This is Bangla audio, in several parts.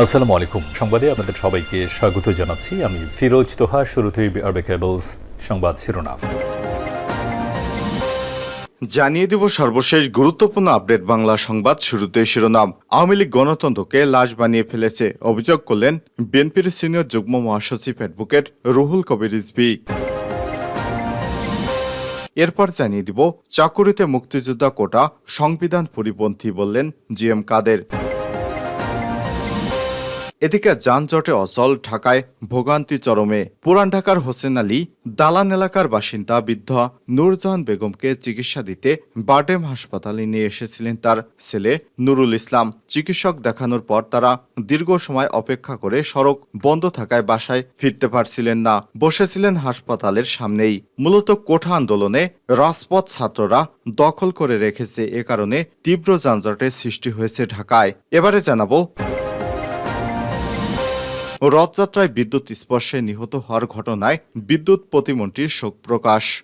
আসসালামু আলাইকুম। সংবাদে আপনাদের সবাইকে স্বাগত জানাচ্ছি। আমি ফিরোজ তোহা, শুরুতেই আরবে কেবলস সংবাদ শিরোনাম। জানিয়ে দিব সর্বশেষ গুরুত্বপূর্ণ আপডেট বাংলা সংবাদ শুরুতে শিরোনাম। আওয়ামী লীগ গণতন্ত্রকে লাশ বানিয়ে ফেলেছে, অভিযোগ করলেন বিএনপির সিনিয়র যুগ্ম মহাসচিব অ্যাডভোকেট রুহুল কবির রিজভী। এরপর জানিয়ে দিব, চাকুরিতে মুক্তিযোদ্ধা কোটা, সংবিধান পরিপন্থী বললেন জি এম কাদের। এদিকে যানজটে অচল ঢাকায় ভোগান্তি চরমে। পুরান ঢাকার হোসেন আলী, দালান এলাকার বাসিন্দা বৃদ্ধ নূরজাহান বেগমকে চিকিৎসা দিতে বারডেম হাসপাতালে নিয়ে এসেছিলেন তার ছেলে নুরুল ইসলাম। চিকিৎসক দেখানোর পর তারা দীর্ঘ সময় অপেক্ষা করে সড়ক বন্ধ থাকায় বাসায় ফিরতে পারছিলেন না। বসেছিলেন হাসপাতালের সামনেই। মূলত কোঠা আন্দোলনে রাজপথ ছাত্ররা দখল করে রেখেছে এ কারণে তীব্র যানজটের সৃষ্টি হয়েছে ঢাকায়। এবারে জানাব রথযাত্রায় বিদ্যুৎ স্পর্শে নিহত হওয়ার ঘটনায় বিদ্যুৎ প্রতিমন্ত্রীর শোক প্রকাশ।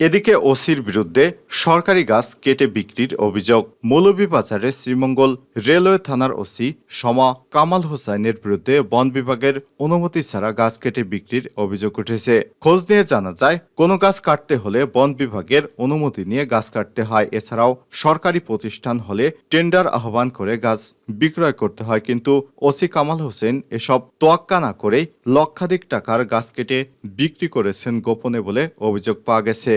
এদিকে ওসির বিরুদ্ধে সরকারি গাছ কেটে বিক্রির অভিযোগ। মৌলভীবাজারে শ্রীমঙ্গল রেলওয়ে থানার ওসি সমা কামাল হোসাইনের বিরুদ্ধে বন বিভাগের অনুমতি ছাড়া গাছ কেটে বিক্রির অভিযোগ উঠেছে। খোঁজ নিয়ে জানা যায়, কোনো গাছ কাটতে হলে বন বিভাগের অনুমতি নিয়ে গাছ কাটতে হয়। এছাড়াও সরকারি প্রতিষ্ঠান হলে টেন্ডার আহ্বান করে গাছ বিক্রয় করতে হয়। কিন্তু ওসি কামাল হোসেন এসব তোয়াক্কা না করেই লক্ষাধিক টাকার গাছ কেটে বিক্রি করেছেন গোপনে বলে অভিযোগ পাওয়া গেছে।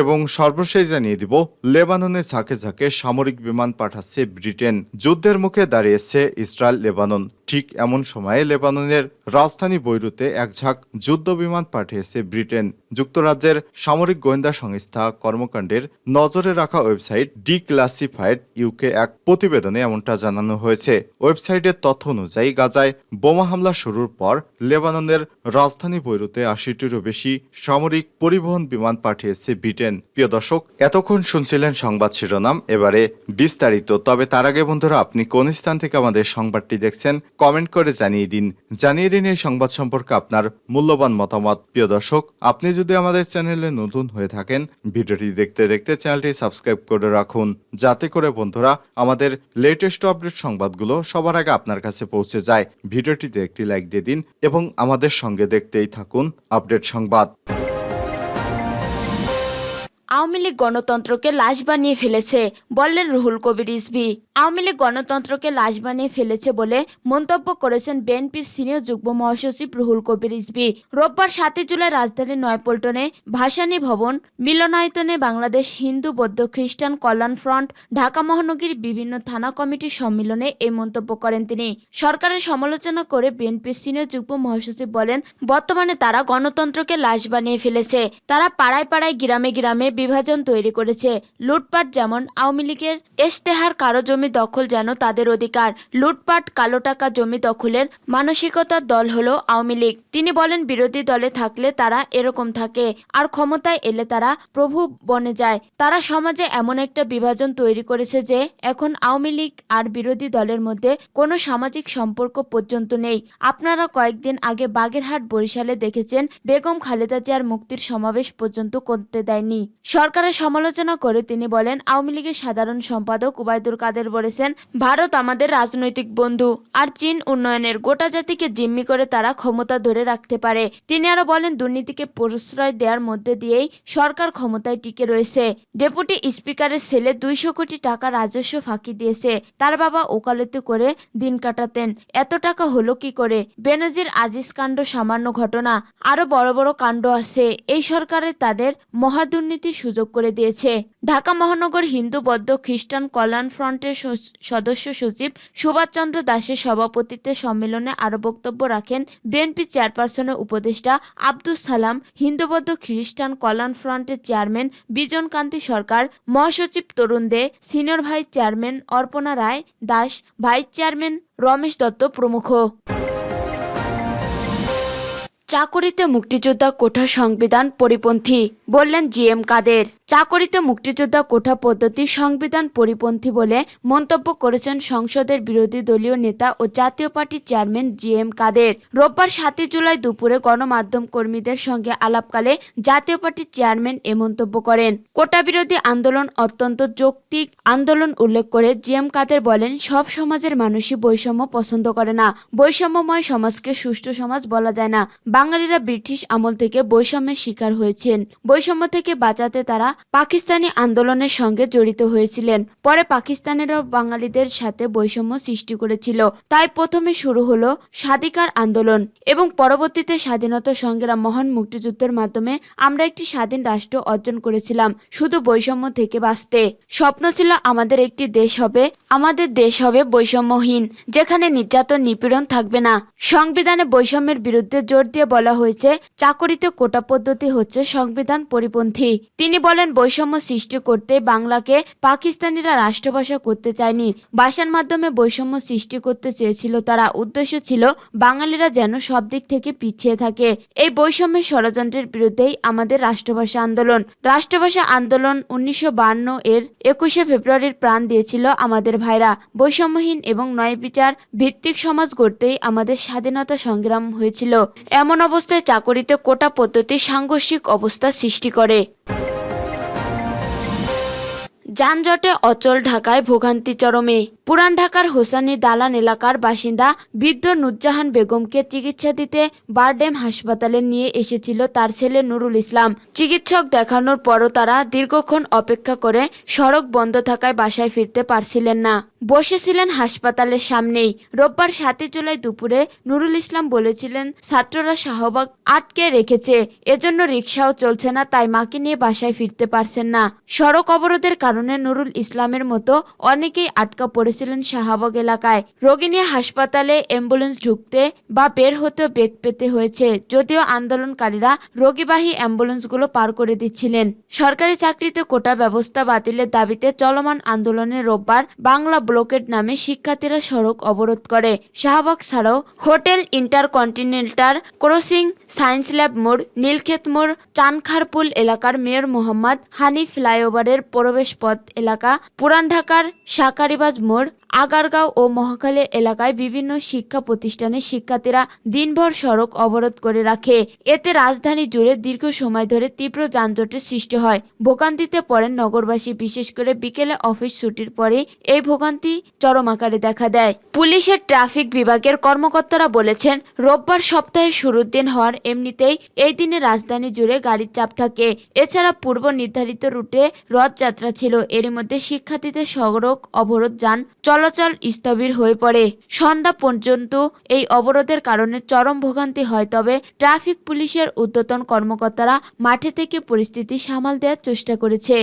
এবং সর্বশেষ জানিয়ে দিব, লেবাননে ঝাঁকে ঝাঁকে সামরিক বিমান পাঠাচ্ছে ব্রিটেন। যুদ্ধের মুখে দাঁড়িয়েছে ইসরায়েল লেবানন ঠিক এমন সময়ে লেবাননের রাজধানী বৈরুতে এক ঝাঁক যুদ্ধ বিমান পাঠিয়েছে ব্রিটেন। যুক্তরাজ্যের সামরিক গোয়েন্দা সংস্থা কর্মকাণ্ডের নজরে রাখা ওয়েবসাইট ডি ক্লাসিফাইড ইউকে এক প্রতিবেদনে এমনটা জানানো হয়েছে। ওয়েবসাইটের তথ্য অনুযায়ী গাজায় বোমা হামলা শুরুর পর লেবাননের রাজধানী বৈরুতে আশিটিরও বেশি সামরিক পরিবহন বিমান পাঠিয়েছে ব্রিটেন। প্রিয় দর্শক, এতক্ষণ শুনছিলেন সংবাদ শিরোনাম। এবারে বিস্তারিত, তবে তার আগে বন্ধুরা, আপনি কোন স্থান থেকে আমাদের সংবাদটি দেখছেন? কমেন্ট করে জানিয়ে দিন। জানিয়ে দিন এই সংবাদ সম্পর্কে আপনার মূল্যবান মতামত। প্রিয় দর্শক, আপনি যদি আমাদের চ্যানেলে নতুন হয়ে থাকেন, ভিডিওটি দেখতে দেখতে চ্যানেলটি সাবস্ক্রাইব করে রাখুন। যাতে করে বন্ধুরা আমাদের লেটেস্ট আপডেট সংবাদগুলো সবার আগে আপনার কাছে পৌঁছে যায়। ভিডিওটিতে একটি লাইক দিয়ে দিন এবং আমাদের সঙ্গে দেখতেই থাকুন আপডেট সংবাদ। আওয়ামী লীগ গণতন্ত্রকে লাশ বানিয়ে ফেলেছে বললেন রুহুল কবির রিজভী। আওয়ামী লীগ গণতন্ত্রকে লাশ বানিয়ে ফেলেছে বলে মন্তব্য করেছেন বিএনপির সিনিয়র যুগ্ম মহাসচিব রুহুল কবির রিজভী। রোববার সাতই জুলাই রাজধানীর নয়পল্টনে ভাসানী ভবন, মিলনায়তনে বাংলাদেশ হিন্দু, বৌদ্ধ, খ্রিস্টান কল্যাণ ফ্রন্ট, ঢাকা মহানগরীর বিভিন্ন থানা কমিটির সম্মেলনে এই মন্তব্য করেন তিনি। সরকারের সমালোচনা করে বিএনপির সিনিয়র যুগ্ম মহাসচিব বলেন, বর্তমানে তারা গণতন্ত্রকে লাশ বানিয়ে ফেলেছে। তারা পাড়ায় পাড়ায়, গ্রামে গ্রামে বিভাজন তৈরি করেছে। লুটপাট যেমন আওয়ামী লীগের এশতেহার কারও জমি দখল যেন তাদের অধিকার, লুটপাট কালো টাকা জমি দখলের মানসিকতার দল হলো আওয়ামী লীগ। তিনি বলেন, বিরোধী দলে থাকলে তারা এরকম থাকে, আর ক্ষমতায় এলে তারা প্রভু বনে যায়। তারা সমাজে এমন একটা বিভাজন তৈরি করেছে যে, এখন আওয়ামী লীগ আর বিরোধী দলের মধ্যে কোনো সামাজিক সম্পর্ক পর্যন্ত নেই। আপনারা কয়েকদিন আগে বাগেরহাট বরিশালে দেখেছেন, বেগম খালেদা জিয়ার মুক্তির সমাবেশ পর্যন্ত করতে দেয়নি। সরকারের সমালোচনা করে তিনি বলেন, আওয়ামী লীগের সাধারণ সম্পাদক উবায়দুল কাদের বলেছেন, ভারত আমাদের রাজনৈতিক বন্ধু, আর চীন উন্নয়নের গোটা জাতিকে জিম্মি করে তারা ক্ষমতা ধরে রাখতে পারে। তিনি আরও বলেন, দুর্নীতিকে প্রশ্রয় দেওয়ার মধ্যে দিয়েই সরকার ক্ষমতায় টিকে রয়েছে। ডেপুটি স্পিকারের ছেলে দুইশো কোটি টাকা রাজস্ব ফাঁকি দিয়েছে। তার বাবা ওকালতি করে দিন কাটাতেন। এত টাকা হলো কি করে? বেনজির আজিজ কাণ্ড সামান্য ঘটনা। আরও বড় বড় কাণ্ড আছে। এই সরকারের তাদের মহাদুর্নীতির সুযোগ করে দিয়েছে। ঢাকা মহানগর হিন্দু, বৌদ্ধ, খ্রিস্টান কল্যাণ ফ্রন্টের সদস্য সচিব সুভাষচন্দ্র দাসের সভাপতিত্বে সম্মেলনে আরও বক্তব্য রাখেন বিএনপি চেয়ারপারসনের উপদেষ্টা আব্দুল সালাম, হিন্দু, বৌদ্ধ, খ্রিস্টান কল্যাণ ফ্রন্টের চেয়ারম্যান বিজন কান্তি সরকার, মহাসচিব Tarun De, senior vice chairman Arpana Roy Das, vice chairman Ramesh Dutta প্রমুখ। চাকুরিতে মুক্তিযোদ্ধা কোঠা সংবিধান পরিপন্থী বললেন জি এম কাদের। চাকরিতে মুক্তিযোদ্ধা কোঠা পদ্ধতি সংবিধান পরিপন্থী বলে মন্তব্য করেছেন সংসদের বিরোধী দলীয় নেতা ও জাতীয় পার্টির চেয়ারম্যান জি এম কাদের। রোববার সাতই জুলাই দুপুরে গণমাধ্যম কর্মীদের সঙ্গে আলাপকালে জাতীয় পার্টির চেয়ারম্যান এ মন্তব্য করেন। কোটা বিরোধী আন্দোলন অত্যন্ত যৌক্তিক আন্দোলন উল্লেখ করে জি এম কাদের বলেন, সব সমাজের মানুষই বৈষম্য পছন্দ করে না। বৈষম্যময় সমাজকে সুষ্ঠু সমাজ বলা যায় না। বাঙালিরা ব্রিটিশ আমল থেকে বৈষম্যের শিকার হয়েছেন। বৈষম্য থেকে বাঁচাতে তারা পাকিস্তানি আন্দোলনের সঙ্গে জড়িত হয়েছিলেন। পরে পাকিস্তানেরাও বাঙালিদের সাথে বৈষম্য সৃষ্টি করেছিল। তাই প্রথমে শুরু হলো স্বাধিকার আন্দোলন এবং পরবর্তীতে স্বাধীনতা সংগ্রাম মহান মুক্তিযুদ্ধের মাধ্যমে আমরা একটি স্বাধীন রাষ্ট্র অর্জন করেছিলাম, শুধু বৈষম্য থেকে বাঁচতে। স্বপ্ন ছিল আমাদের একটি দেশ হবে, আমাদের দেশ হবে বৈষম্যহীন, যেখানে নির্যাতন নিপীড়ন থাকবে না। সংবিধানে বৈষম্যের বিরুদ্ধে জোর দিয়ে বলা হয়েছে, চাকরিতে কোটা পদ্ধতি হচ্ছে সংবিধান পরিপন্থী। তিনি বলেন বৈষম্য সৃষ্টি করতে বাংলাকে পাকিস্তানিরা রাষ্ট্রভাষা করতে চায়নি। ভাষার মাধ্যমে বৈষম্য সৃষ্টি করতে চেয়েছিল তারা। উদ্দেশ্য ছিল বাঙালিরা যেন সব দিক থেকে পিছিয়ে থাকে। এই বৈষম্যের ষড়যন্ত্রের বিরুদ্ধেই আমাদের রাষ্ট্রভাষা আন্দোলন। রাষ্ট্রভাষা আন্দোলন উনিশশো এর একুশে ফেব্রুয়ারির প্রাণ দিয়েছিল আমাদের ভাইরা। বৈষম্যহীন এবং নয় বিচার ভিত্তিক সমাজ গড়তেই আমাদের স্বাধীনতা সংগ্রাম হয়েছিল। এমন অবস্থায় চাকরিতে কোটা পদ্ধতি সাংঘর্ষিক অবস্থা সৃষ্টি করে। যানজটে অচল ঢাকায় ভোগান্তি চরমে। পুরান ঢাকার হোসানি দালান এলাকার বাসিন্দা বৃদ্ধ নুরজাহান বেগমকে চিকিৎসা দিতে বারডেম হাসপাতালে নিয়ে এসেছিল তার ছেলে নুরুল ইসলাম। চিকিৎসক দেখানোর পরও তারা দীর্ঘক্ষণ অপেক্ষা করে সড়ক বন্ধ থাকায় বাসায় ফিরতে পারছিলেন না। বসেছিলেন হাসপাতালের সামনেই। রোববার সাতই জুলাই দুপুরে নুরুল ইসলাম বলেছিলেন, ছাত্ররা শাহবাগ আটকে রেখেছে, এজন্য রিক্সাও চলছে না, তাই মাকে নিয়ে বাসায় ফিরতে পারছেন না। সড়ক অবরোধের কারণে নুরুল ইসলামের মতো অনেকেই আটকা পড়েছিলেন শাহবাগ এলাকায়। রোগী নিয়ে হাসপাতালে অ্যাম্বুলেন্স ঢুকতে বা বের হতেও বেগ পেতে হয়েছে, যদিও আন্দোলনকারীরা রোগীবাহী অ্যাম্বুলেন্সগুলো পার করে দিচ্ছিলেন। সরকারি চাকরিতে কোটা ব্যবস্থা বাতিলের দাবিতে চলমান আন্দোলনে রোববার বাংলা ব্লকেট নামে শিক্ষার্থীরা সড়ক অবরোধ করে। শাহবাগ ছাড়াও hotel Intercontinental crossing science lab মোড়, নীলক্ষেত মোড়, চানখারপুল এলাকার মেয়র মোহাম্মদ হানি ফ্লাইওভারের প্রবেশ পথ এলাকা, পুরান ঢাকার শাকারিবাজ মোড়, আগারগাঁও ও মহাখালী এলাকায় বিভিন্ন শিক্ষা প্রতিষ্ঠানের শিক্ষার্থীরা দিনভর সড়ক অবরোধ করে রাখে। এতে রাজধানী জুড়ে দীর্ঘ সময় ধরে তীব্র যানজটের সৃষ্টি হয়। ভোগান্তিতে পড়েন নগরবাসী, বিশেষ করে বিকেলে অফিস ছুটির পরে এই ভোগান্তি চরম আকারে দেখা দেয়। পুলিশের ট্রাফিক বিভাগের কর্মকর্তারা বলেছেন, রোববার সপ্তাহের শুরুর দিন হওয়ার এমনিতেই এই দিনে রাজধানী জুড়ে গাড়ির চাপ থাকে। এছাড়া পূর্ব নির্ধারিত রুটে রথযাত্রা ছিল। এরই মধ্যে শিক্ষার্থীদের সড়ক অবরোধ যান চলাচল স্থবির হয়ে পড়ে। সন্ধ্যা পর্যন্ত এই অবরোধের কারণে চরম ভোগান্তি হয়, তবে ট্রাফিক পুলিশের ঊর্ধ্বতন কর্মকর্তারা মাঠে থেকে পরিস্থিতি সামাল দেওয়ার চেষ্টা করেছে।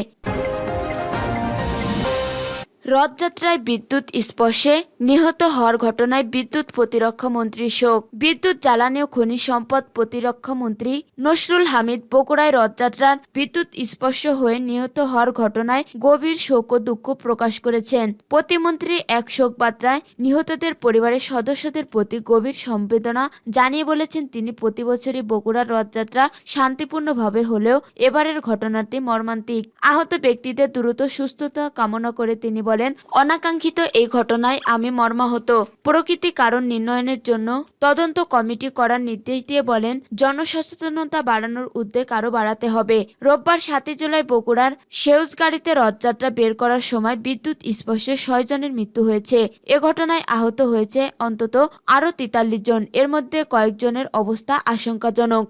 রথযাত্রায় বিদ্যুৎ স্পর্শে নিহত হওয়ার ঘটনায় বিদ্যুৎ প্রতিরক্ষা মন্ত্রীর শোক। বিদ্যুৎ জ্বালানি ও খনিজ সম্পদ প্রতিরক্ষা মন্ত্রী নসরুল হামিদ বগুড়ায় রথযাত্রার বিদ্যুৎ স্পর্শ হয়ে নিহত হওয়ার ঘটনায় গভীর শোক ও দুঃখ প্রকাশ করেছেন। প্রতিমন্ত্রী এক শোক বার্তায় নিহতদের পরিবারের সদস্যদের প্রতি গভীর সম্বেদনা জানিয়ে বলেছেন, তিনি প্রতি বছরই বগুড়ার রথযাত্রা শান্তিপূর্ণভাবে হলেও এবারের ঘটনাটি মর্মান্তিক। আহত ব্যক্তিদের দ্রুত সুস্থতা কামনা করে তিনি বলেন। অনাকাঙ্ক্ষিত এই ঘটনায় আমি মর্মাহত। প্রকৃতি কারণ নির্ণয়নের জন্য তদন্ত কমিটি করার নির্দেশ দিয়ে বলেন, জনসচেতনতা বাড়ানোর উদ্যোগ আরও বাড়াতে হবে। রোববার সাতই জুলাই বগুড়ার সেউজ গাড়িতে রথযাত্রা বের করার সময় বিদ্যুৎ স্পর্শে ছয় জনের মৃত্যু হয়েছে। এ ঘটনায় আহত হয়েছে অন্তত আরও তেতাল্লিশ জন। এর মধ্যে কয়েকজনের অবস্থা আশঙ্কাজনক।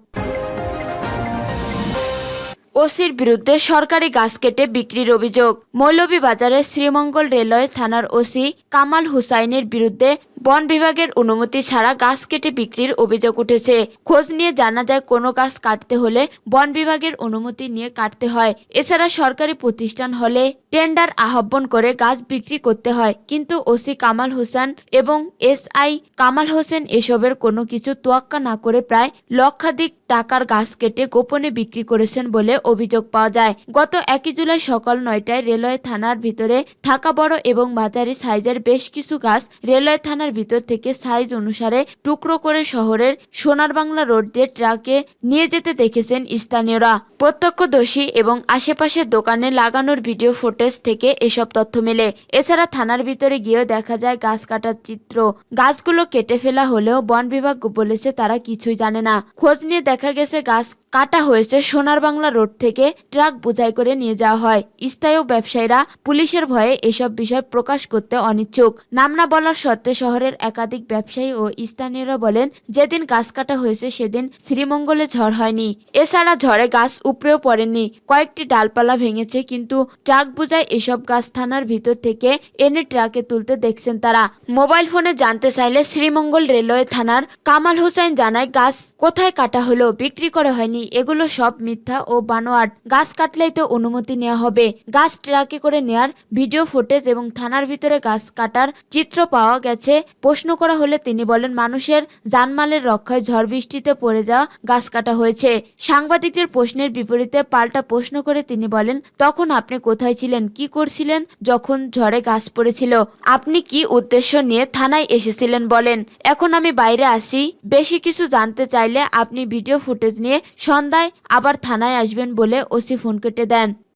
ওসির বিরুদ্ধে সরকারি গাছ কেটে বিক্রির অভিযোগ। মৌলভীবাজারের শ্রীমঙ্গল রেলওয়ে থানার ওসি কামাল হুসাইনের বিরুদ্ধে বন বিভাগের অনুমতি ছাড়া গাছ কেটে বিক্রির অভিযোগ উঠেছে। খোঁজ নিয়ে জানা যায়, কোনো গাছ কাটতে হলে বন বিভাগের অনুমতি নিয়ে কাটতে হয়। এছাড়া সরকারি প্রতিষ্ঠান হলে টেন্ডার আহ্বান করে গাছ বিক্রি করতে হয়। কিন্তু ওসি কামাল হোসেন এবং এসআই কামাল হোসেন এসবের কোনো কিছু তোয়াক্কা না করে প্রায় লক্ষাধিক টাকার গাছ কেটে গোপনে বিক্রি করেছেন বলে অভিযোগ পাওয়া যায়। গত একই জুলাই সকাল নয়টায় রেলওয়ে থানার ভিতরে থাকা বড় এবং মাঝারি সাইজের বেশ কিছু গাছ রেলওয়ে থানার ভিতর থেকে সাইজ অনুসারে টুকরো করে শহরের সোনার বাংলা রোড দিয়ে ট্রাকে নিয়ে যেতে দেখেছেন স্থানীয়রা। প্রত্যক্ষদর্শী এবং আশেপাশের দোকানে লাগানোর ভিডিও ফুটেজ থেকে এসব তথ্য মেলে। এছাড়া থানার ভিতরে গিয়েও দেখা যায় গাছ কাটার চিত্র। গাছগুলো কেটে ফেলা হলেও বন বিভাগ বলেছে তারা কিছুই জানে না। খোঁজ নিয়ে গেছে গাছ কাটা হয়েছে সোনার বাংলা রোড থেকে। ট্রাক বোঝাই করে নিয়ে যাওয়া হয়। স্থানীয় ব্যবসায়ীরা পুলিশের ভয়ে এসব বিষয় প্রকাশ করতে অনিচ্ছুক। নাম না বলার সত্ত্বে শহরের একাধিক ব্যবসায়ী ও স্থানীয়রা বলেন, যেদিন গাছ কাটা হয়েছে সেদিন শ্রীমঙ্গলে ঝড় হয়নি। এছাড়া ঝড়ে গাছ উপড়েও পড়েনি। কয়েকটি ডালপালা ভেঙেছে, কিন্তু ট্রাক বোঝাই এসব গাছ থানার ভিতর থেকে এনে ট্রাকে তুলতে দেখছেন তারা। মোবাইল ফোনে জানতে চাইলে শ্রীমঙ্গল রেলওয়ে থানার কামাল হোসেন জানায়, গাছ কোথায় কাটা হলো? বিক্রি করা হয়নি। এগুলো সব মিথ্যা ও বানোয়াট। গাছ কাটলেই তো অনুমতি নেওয়া হবে। গাছ ট্রাকে করে নেয়ার ভিডিও ফুটেজ এবং থানার ভিতরে গাছ কাটার চিত্র পাওয়া গেছে। প্রশ্ন করা হলে তিনি বলেন, মানুষের জানমালের রক্ষায় ঝড় বৃষ্টিতে পড়ে যাওয়া গাছ কাটা হয়েছে। সাংবাদিকদের প্রশ্নের বিপরীতে পাল্টা প্রশ্ন করে তিনি বলেন, তখন আপনি কোথায় ছিলেন? কি করছিলেন যখন ঝড়ে গাছ পড়েছিল? আপনি কি উদ্দেশ্য নিয়ে থানায় এসেছিলেন? বলেন। এখন আমি বাইরে আসি বেশি কিছু জানতে চাইলে আপনি ভিডিও ফুটেজ নিয়ে সন্ধ্যায় আবার থানায় আসবেন বলে ওসি ফোন কেটে দেন।